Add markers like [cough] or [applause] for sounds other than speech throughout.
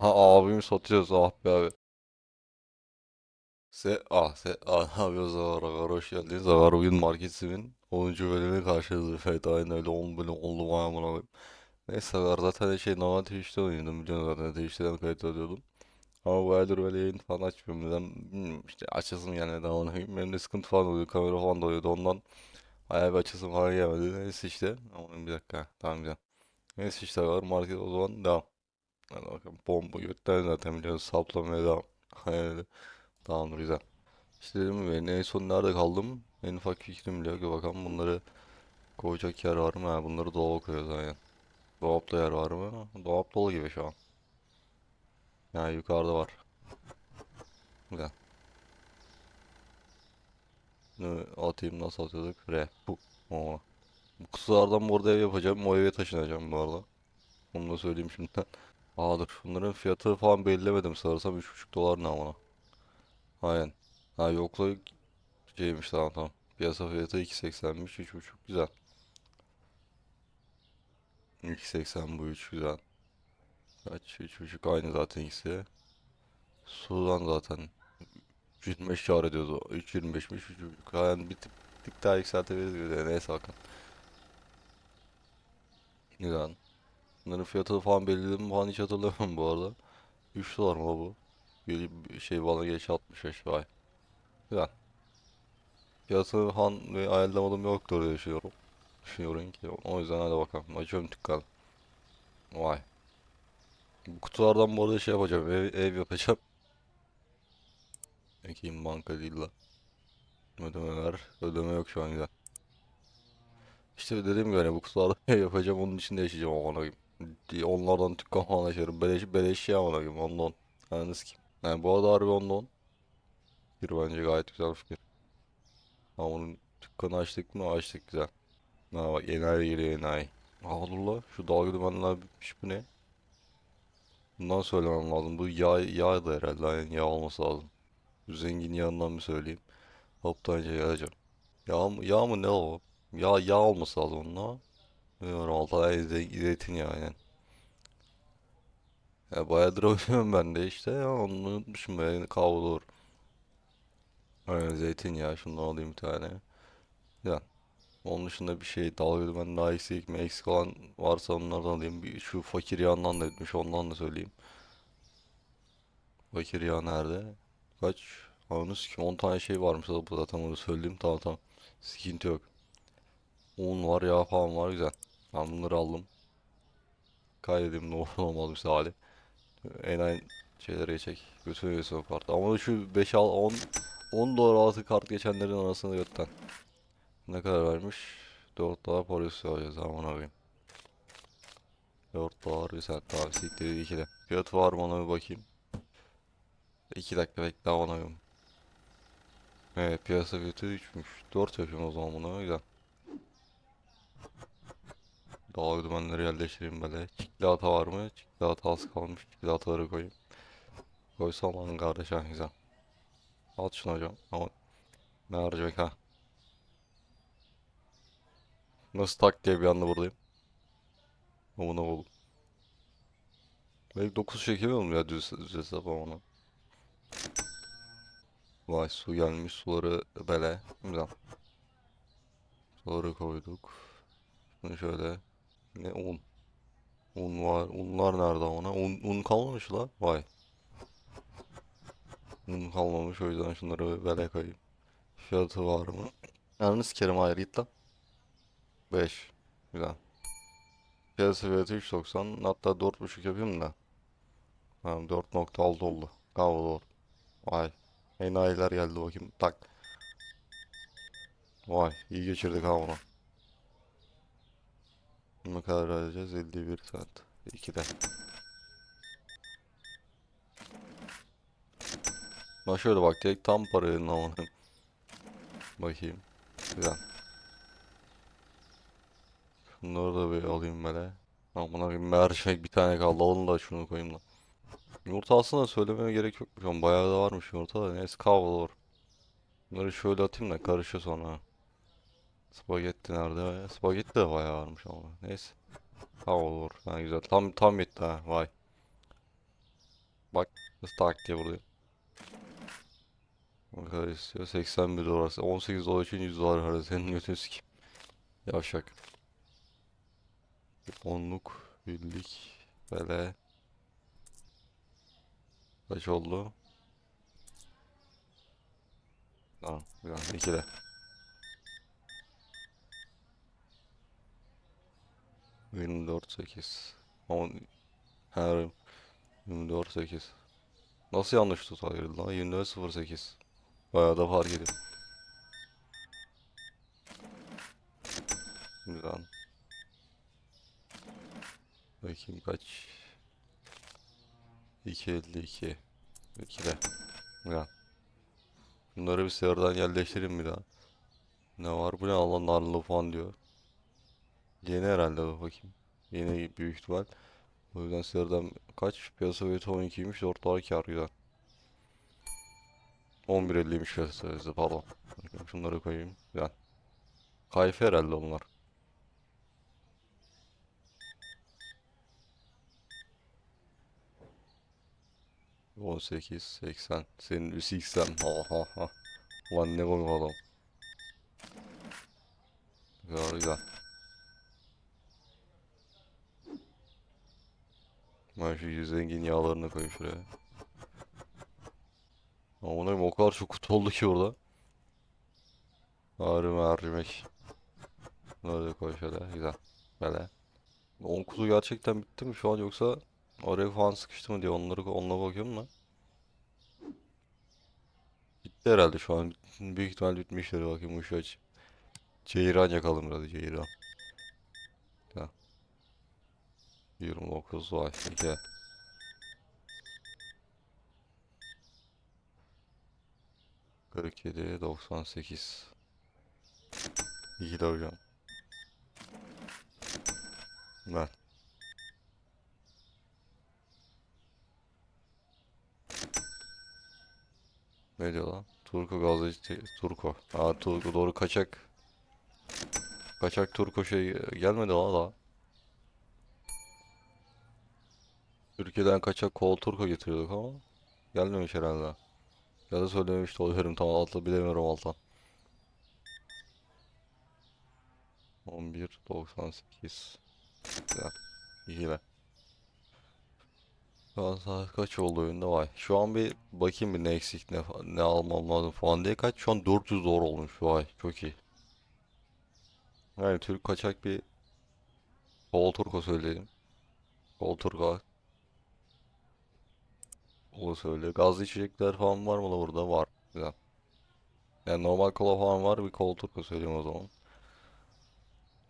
Ha abimi satıyoruz ah be abi. Se ah se ah ne yapıyoruz Zagar hoş geldiniz. Zagar bugün Marketsim'in 10. bölümünü karşıladı. Evet aynen öyle 10 bölüm oldu bana amına koyayım. Neyse Zagar zaten şey normal Twitch'te oynuyordum biliyorsun zaten Twitch'ten kayıt alıyordum. Ama bu aydır böyle yayın falan açmıyorum neden bilmiyorum işte açasım gelmedi amına koyayım. Benim de sıkıntı falan oluyor kamera falan da oluyordu ondan. Bayağı bir açasım falan gelmedi. Neyse işte. Ama bir dakika tamam güzel. Neyse işte var market o zaman devam. Hadi bakalım bomba götten zaten biliyorsun saplamaya devam. Öyle. Tamamdır güzel. İşte dedim gibi en son nerede kaldım? En ufak fikrim bile yok. Bakalım bunları koyacak yer var mı? Ha, bunları dolaba koyuyoruz aynen. Dolapta yer var mı? Dolap dolu gibi şu an. Yani yukarıda var. Güzel. Bunu atayım nasıl atıyorduk? R. Bu. Oo. Bu kutulardan bu arada ev yapacağım. O eve taşınacağım bu arada. Onu da söyleyeyim şimdiden. Aa dur. Bunların fiyatı falan belirlemedim. Sanırsam 3,5 dolar ne amına. Aynen. Ha yokla şeymiş tamam tamam. Piyasa fiyatı 2.80'miş 3.5 güzel. 2.80 bu 3 güzel. Kaç 3.5 aynı zaten ikisi. Sudan zaten 3.25 kâr ediyordu. 3.25'miş 3.5. Yani bir tık, tık daha yükseltebiliriz de neyse bakalım. Güzel. Bunların fiyatını falan belirledim falan hiç hatırlamıyorum bu arada. 3 dolar mı bu? Bir, şey bana geç 65 vay. Güzel. Fiyatını falan ve ayarlamadım yoktur diye düşünüyorum. Düşünüyorum ki. O yüzden hadi bakalım. Açıyorum dükkanı. Vay. Bu kutulardan bu arada şey yapacağım. Ev, ev yapacağım. Ekeyim banka değil la. Ödemeler. Ödeme yok şu an güzel. İşte dediğim gibi hani bu kutulardan ev [laughs] yapacağım. Onun içinde yaşayacağım amına koyayım. Onlardan dükkan falan açarım. Beleş, beleş şey amına koyayım. Ondan. Anladınız ki. Yani bu arada harbi ondan. Bir bence gayet güzel fikir. Ama onun dükkanı açtık mı? Açtık güzel. Ha bak enayi geliyor enayi. La şu dalga dümenler bitmiş bu ne? Bundan söylemem lazım. Bu yağ, yağ da herhalde aynen yağ olması lazım. Bu zengin yağından bir söyleyeyim. Toptancıya yazacağım. Yağ mı, yağ mı ne o? Yağ, yağ olması lazım onun. Altı ze zeytinyağı aynen. Ya bayağıdır [laughs] oynuyorum ben de işte ya onu unutmuşum ben kavrulur. Aynen zeytinyağı şundan alayım bir tane. Ya Onun dışında bir şey dalga dümen daha eksik mi eksik olan varsa onlardan alayım. Bir şu fakir yağından da etmiş ondan da söyleyeyim. Fakir yağ nerede? Kaç? Anladınız ki 10 tane şey varmış zaten onu söyleyeyim tamam tamam. Sıkıntı yok. Un var yağ falan var güzel. Ben bunları aldım. Kaydedeyim ne olur olmaz bir hali. En aynı şeyleri çek. Götürüyorsun o kartı. Ama şu 5 al 10 10 dolar altı kart geçenlerin arasında götten. Ne kadar vermiş? 4 dolar polis alacağız aman abim. 4 dolar bir saat daha siktir 2 de. Fiyat var mı ona bir bakayım. 2 dakika bekle aman abim. Evet piyasa fiyatı 3'müş. 4 yapıyorum o zaman buna güzel. Daha dümenleri yerleştireyim böyle. Çikolata var mı? Çikolata az kalmış. Çikolataları koyayım. Koysam lan kardeş ha güzel. Al şunu hocam. Ama ne harcayacak ha? Nasıl tak diye bir anda buradayım. Amına oğlum. Belki 9 çekemiyorum ya düz, düz hesap ama ona. Vay su gelmiş suları bele. Güzel. Suları koyduk. Bunu şöyle. Ne un. Un var. Unlar nerede ona? Un, un kalmamış la. Vay. Un kalmamış o yüzden şunları bele koyayım. Fiyatı var mı? Ananı sikerim hayır git lan. 5. Güzel. Piyasa fiyatı 3.90 hatta 4.5 yapayım da. Tamam 4.6 oldu. Bravo Vay. Enayiler geldi bakayım. Tak. Vay iyi geçirdik ha onu. Ne kadar vereceğiz? 51 saat. 2'de. Bak şöyle bak direkt tam parayı amanın. [laughs] Bakayım. Güzel. Şunları da bir alayım böyle. Amına koyayım mercimek bir tane kaldı. Alın da şunu koyayım da. Yumurta aslında söylememe gerek ama bayağı da varmış yumurta da neyse kavrulur. Bunları şöyle atayım da karışıyor sonra. Spagetti nerede? Spagetti de bayağı varmış ama. Neyse. Ha olur. Ha güzel. Tam tam bitti ha. Vay. Bak nasıl tak diye vuruyor. Ne kadar istiyor? 81 dolar. 18 dolar için 100 dolar harcıyor. Senin ötesi ki. Yavşak. Onluk, birlik, böyle. Kaç oldu? Tamam, bir an, ikide. 24 8 10 her 24 8 Nasıl yanlış tut ayırdı lan? 24 0 8 Bayağı da fark ediyor. Güzel Bakayım kaç? 252 2 de. Güzel Bunları bir sıradan yerleştireyim bir daha. Ne var bu ne Allah narlı falan diyor. Yeni herhalde bakayım. Yeni büyük ihtimal. O yüzden sıradan kaç? Piyasa fiyatı 12'ymiş. 4 dolar kar güzel. 11.50'ymiş piyasa fiyatı pardon. Şunları koyayım. Güzel. Kayfe herhalde bunlar. On sekiz, seksen. Senin bir seksen. Ha ha ha. Ulan ne komik adam. Güzel güzel. Ben şu zengin yağlarını koyayım şuraya. Ama ona o kadar çok kutu oldu ki orada. Ağrı mercimek. Bunları da koy şöyle. Güzel. Böyle. 10 kutu gerçekten bitti mi şu an yoksa oraya falan sıkıştı mı diye onları onunla bakıyorum da. Bitti herhalde şu an. Büyük ihtimal bitmiştir. Bakayım ışığı aç. Ceyran yakalım biraz ceyran. Ha. 29 vay. 2. Kırk yedi, doksan sekiz. İyi de hocam. Ben. Ne diyor lan? Turko gazete Turko. Aa Turko doğru kaçak. Kaçak Turko şey gelmedi lan Türkiye'den kaçak kol Turko getiriyorduk ama gelmemiş herhalde. Ya da söylememiş de oluyorum tam altı bilemiyorum alttan. 11.98 Güzel. Be. Şu an saat kaç oldu oyunda vay. Şu an bir bakayım bir ne eksik ne, ne almam lazım falan diye kaç. Şu an 400 dolar olmuş vay. Çok iyi. Yani Türk kaçak bir Kol Turko söyleyelim. Kol Onu söyle. Gazlı içecekler falan var mı da burada? Var. Güzel. Yani normal kola falan var. Bir Kol Turko söyleyeyim o zaman.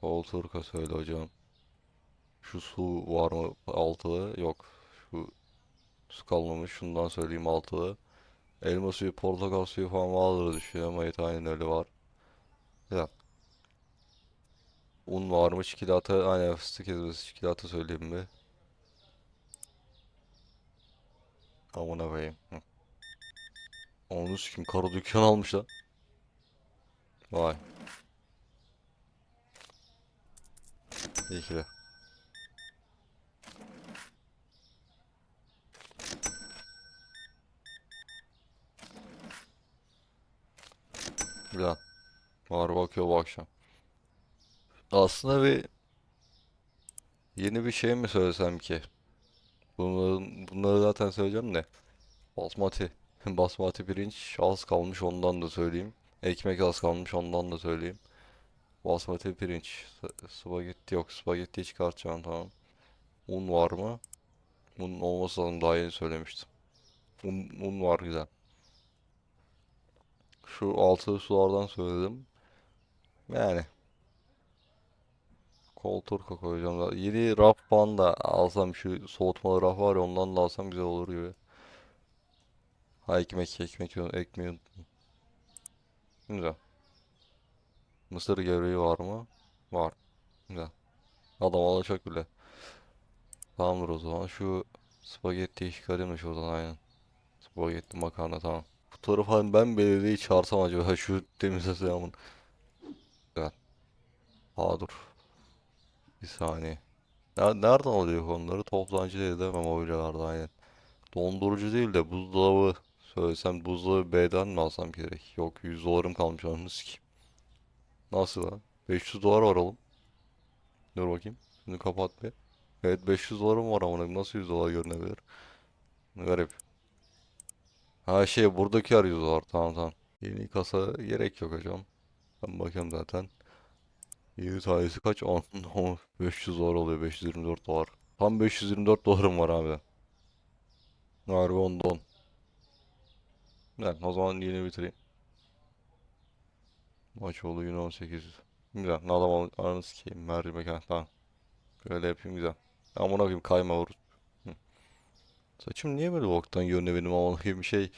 Kol Turko söyle hocam. Şu su var mı altılı? Yok. Şu su kalmamış. Şundan söyleyeyim altılı. Elma suyu, portakal suyu falan vardır düşüyor ama aynen öyle var. Güzel. Un var mı? Çikolata, aynen fıstık ezmesi çikolata söyleyeyim mi? Amına koyayım. Onu kim kara dükkan almış lan. Vay. İyi ki de. Güzel. Var bakıyor bu akşam. Aslında bir yeni bir şey mi söylesem ki? Bunların, bunları zaten söyleyeceğim de. Basmati. [laughs] Basmati pirinç az kalmış ondan da söyleyeyim. Ekmek az kalmış ondan da söyleyeyim. Basmati pirinç. Spagetti yok. Spagettiyi çıkartacağım tamam. Un var mı? Un olması lazım daha yeni söylemiştim. Un, un var güzel. Şu altı sulardan söyledim. Yani kol turka koyacağım da. Yeni raf falan da alsam şu soğutmalı raf var ya ondan da alsam güzel olur gibi. Ha ekmek ekmek ekmeği unuttum. Güzel. Mısır gevreği var mı? Var. Güzel. Adam alacak bile. Tamamdır o zaman. Şu spagettiyi çıkarayım da şuradan aynen. Spagetti makarna tamam. Bu tarafa ben belediyeyi çağırsam acaba [laughs] şu temizlese yağmur. Güzel. Aa dur. Bir saniye. Ner- Nereden alıyor onları? Toptancı değil değil mi? Mobilyalarda aynen. Dondurucu değil de buzdolabı söylesem buzdolabı B'den mi alsam gerek? Yok 100 dolarım kalmış anasını sikeyim. Nasıl lan? 500 dolar var oğlum. Dur bakayım. Şimdi kapat bir. Evet 500 dolarım var ama nasıl 100 dolar görünebilir? Ne garip. Ha şey buradaki ar 100 dolar tamam tamam. Yeni kasa gerek yok hocam. Ben bakıyorum zaten. Yeni tanesi kaç? 10, 500 dolar oluyor 524 dolar. Tam 524 dolarım var abi. Harbi ondan. Güzel o zaman yeni bitireyim. Maç oldu yine 18. Güzel. Adam al- ananı sikeyim. Mercimek ha tamam. Böyle yapayım güzel. Amına koyayım kayma vur. Hı. Saçım niye böyle boktan görünüyor benim amına koyayım şey.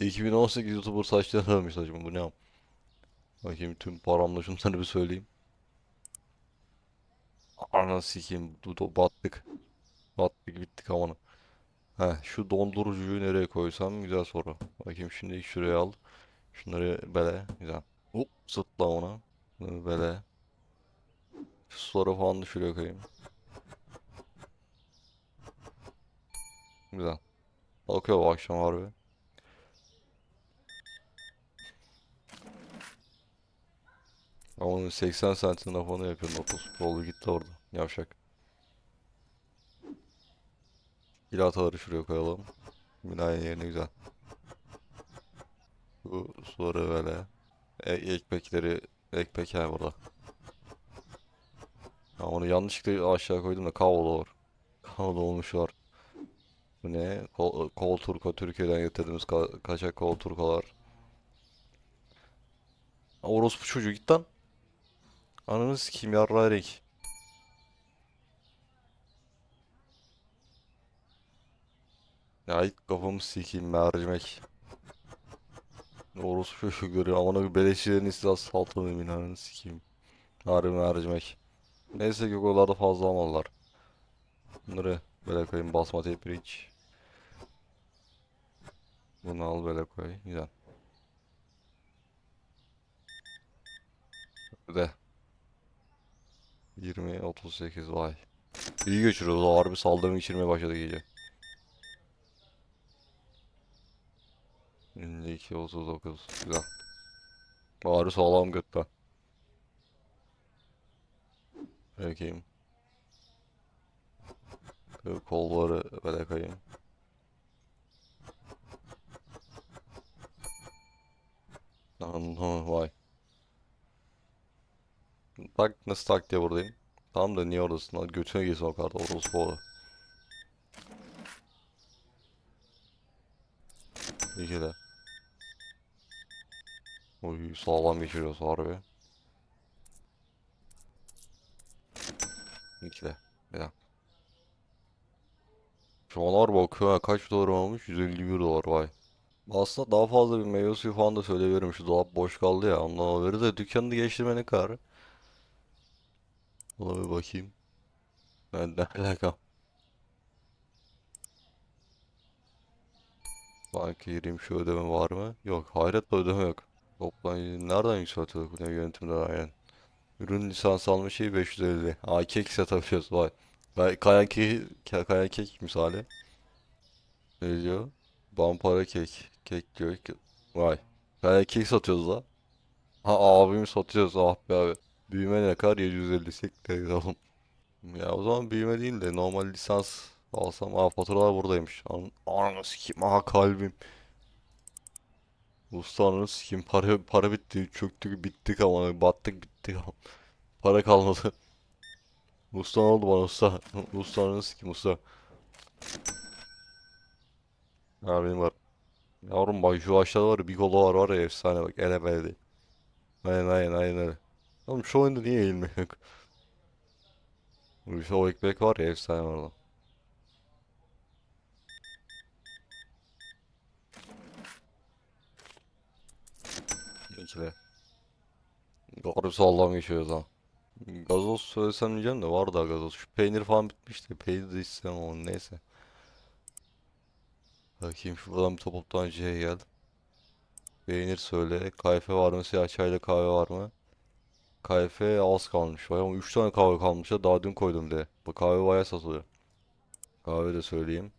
2018 YouTuber saçları almış saçım bu ne am? Bakayım tüm paramla şunları bir söyleyeyim. Ananı sikeyim. Du- du- Battık. Battık bittik amına. Heh, şu dondurucuyu nereye koysam güzel soru. Bakayım şimdi şuraya al. Şunları bele. Güzel. Hop zıpla ona. Bele. Şu suları falan da şuraya koyayım. Güzel. Bakıyor bu akşam harbi. Ama onun 80 santim lafını yapıyorum 30. Oldu gitti orada. Yavşak. İlataları şuraya koyalım. Binanın yerine güzel. Bu suları böyle. E ekmekleri ekmek yani burada. Ya onu yanlışlıkla aşağı koydum da kavlo var. Kavlo olmuşlar. Bu ne? Kol, kol turko Türkiye'den getirdiğimiz ka kaçak kol turkolar. Orospu çocuğu git lan. Ananı sikeyim yarrağı renk. Ya ilk kafamı sikeyim mercimek. Orospu çocukları amına bir beleşçilerin istilası saltanı emin ananı sikeyim. Harbi mercimek. Neyse ki Google'larda fazla almadılar. Bunları böyle koyayım basmati pirinç. Bunu al böyle koy. Güzel. Bir de 20 38 vay. İyi geçiriyoruz. Harbi saldırı geçirmeye başladı gece. 52 39 güzel. Bari sağlam götten. Bakayım. Kolları böyle koyayım. Anladım vay. Tak nasıl tak diye buradayım. Tamam da niye oradasın lan? Götüne girsin o kadar orospu oğlu. İyi de. Oy sağlam geçiriyoruz harbi. İki de. Bir dakika. Şu anlar bakıyor ha, kaç dolar olmuş? 151 dolar vay. Aslında daha fazla bir meyve suyu falan da söyleyebilirim. Şu dolap boş kaldı ya. Ondan haberi de dükkanı değiştirme ne kadar? Ona bir bakayım. Ben ne alaka? Banka gireyim şu ödeme var mı? Yok. Hayretle ödeme yok. Toplam nereden yükseltiyorduk bunu yönetimden aynen. Ürün lisansı alma şeyi 550. Aa kek satabiliyoruz vay. Kay- Kaya kek, kaya kek misali. Ne diyor? Bampara kek. Kek diyor ki. Vay. Kaya kek satıyoruz la. Ha abimi satıyoruz ah be abi. Büyüme ne kadar 750 sektir oğlum. Ya o zaman büyüme değil de normal lisans alsam. Aa faturalar buradaymış. An Ananı sikeyim. Aha kalbim. Usta ananı sikeyim. Para, para bitti. Çöktük bittik ama. Battık bittik ama. Para kalmadı. [laughs] Usta oldu bana usta? [laughs] Usta ananı sikeyim usta. Ha benim var. Yavrum bak şu aşağıda var bir kolu var var ya efsane bak ele beledi. Aynen aynen aynen öyle. Oğlum şu oyunda niye eğilme yok? Bu o ekmek var ya efsane orada. İkile. Garip sağlam geçiyoruz ha. Gazoz söylesem diyeceğim de var da gazoz. Şu peynir falan bitmişti. Peynir de istemem onu neyse. Bakayım şuradan bir topuktan C'ye gel. Peynir söyle. Kahve var mı? Siyah çayla kahve var mı? Kahve az kalmış. Vay ama 3 tane kahve kalmış ya. Daha dün koydum de. Bu kahve bayağı satılıyor. Kahve de söyleyeyim.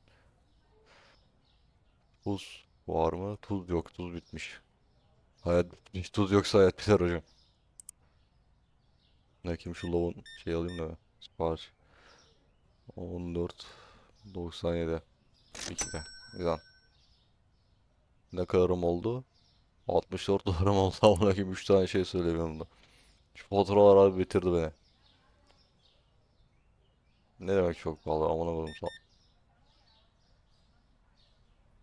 Tuz var mı? Tuz yok. Tuz bitmiş. Hayat bitmiş. Tuz yoksa hayat biter hocam. Ne kim şu lavun şey alayım da. Sipariş. 14 97 2'de. Güzel. Ne kadarım oldu? 64 dolarım oldu. [laughs] Amına koyayım 3 tane şey söylemiyorum da. Şu faturalar abi bitirdi beni. Ne demek çok pahalı amına koyayım sana.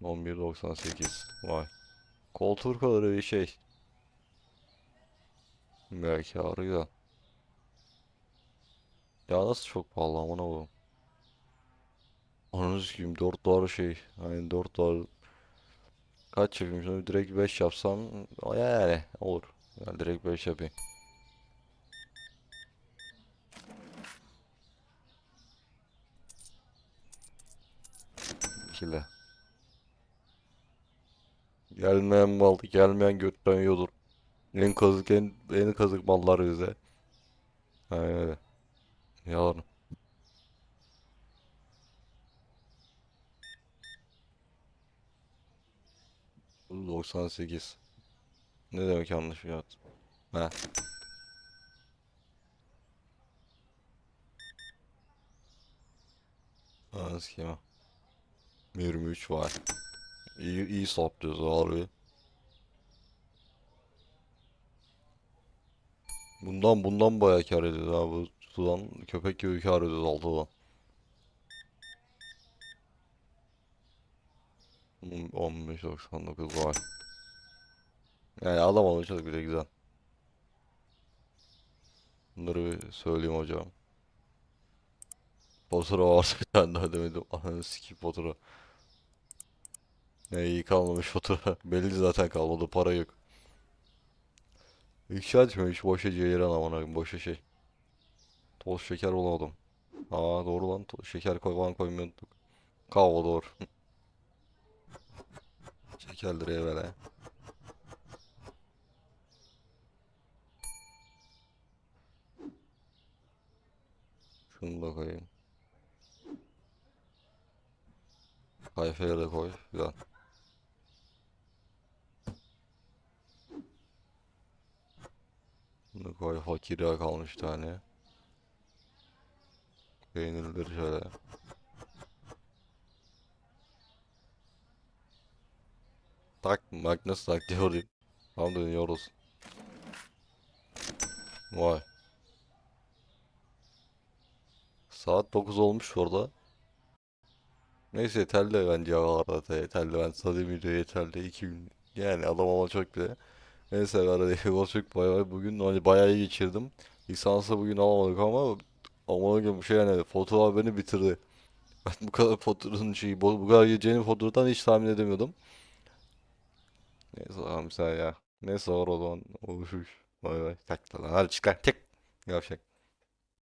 11.98 Vay. Koltuk kadar bir şey. Belki güzel. Ya nasıl çok pahalı amına koyayım. Ananı sikeyim 4 dolar şey. Hani 4 dolar. Kaç yapayım şimdi direkt 5 yapsam o yani olur. Ben direkt 5 yapayım. İkile. Gelmeyen mal, gelmeyen götten yiyordur. En kazık en, en kazık mallar bize. Aynen öyle. Yalan. 98. Ne demek yanlış fiyat? He. Anasını. 23 var. İyi, iyi saplıyoruz harbi. Bundan bundan bayağı kar ediyoruz abi. Bu sudan köpek gibi kar ediyoruz altıdan. Hmm, 15.99 var. Yani alamadım çok bile güzel. Bunları bir söyleyeyim hocam. Fatura varsa bir tane daha demedim. Ananı sikeyim fatura. Ne iyi kalmamış fatura. [laughs] Belli zaten kalmadı para yok. Yükseltmemiş boşa ceyran aman boşa şey. Toz şeker bulamadım. Aa doğru lan şeker koy falan koymayı unuttuk. Kahve doğru. [laughs] Şekerleri evvela. Şunu da koyayım. Kayfaya da koy. Güzel. Bunu yağ kalmış tane. Peynirleri şöyle. Tak bak nasıl tak diyor Tam dönüyoruz. Vay. Saat 9 olmuş orada. Neyse yeterli bence havalarda yeterli. Ben salayım videoyu yeterli. 2 gün. Yani adam ama çok bile. Neyse arada [laughs] çok bay bay. Bugün hani bayağı iyi geçirdim. Lisansı bugün alamadık ama ama bu şey yani fotoğraf beni bitirdi. Ben [laughs] bu kadar fotoğrafın şeyi bu, bu kadar yiyeceğini fotoğraftan hiç tahmin edemiyordum. Neyse abi sen ya. Neyse var o zaman oluşmuş. Bay bay. Tak lan hadi çık lan tek. Yavşak.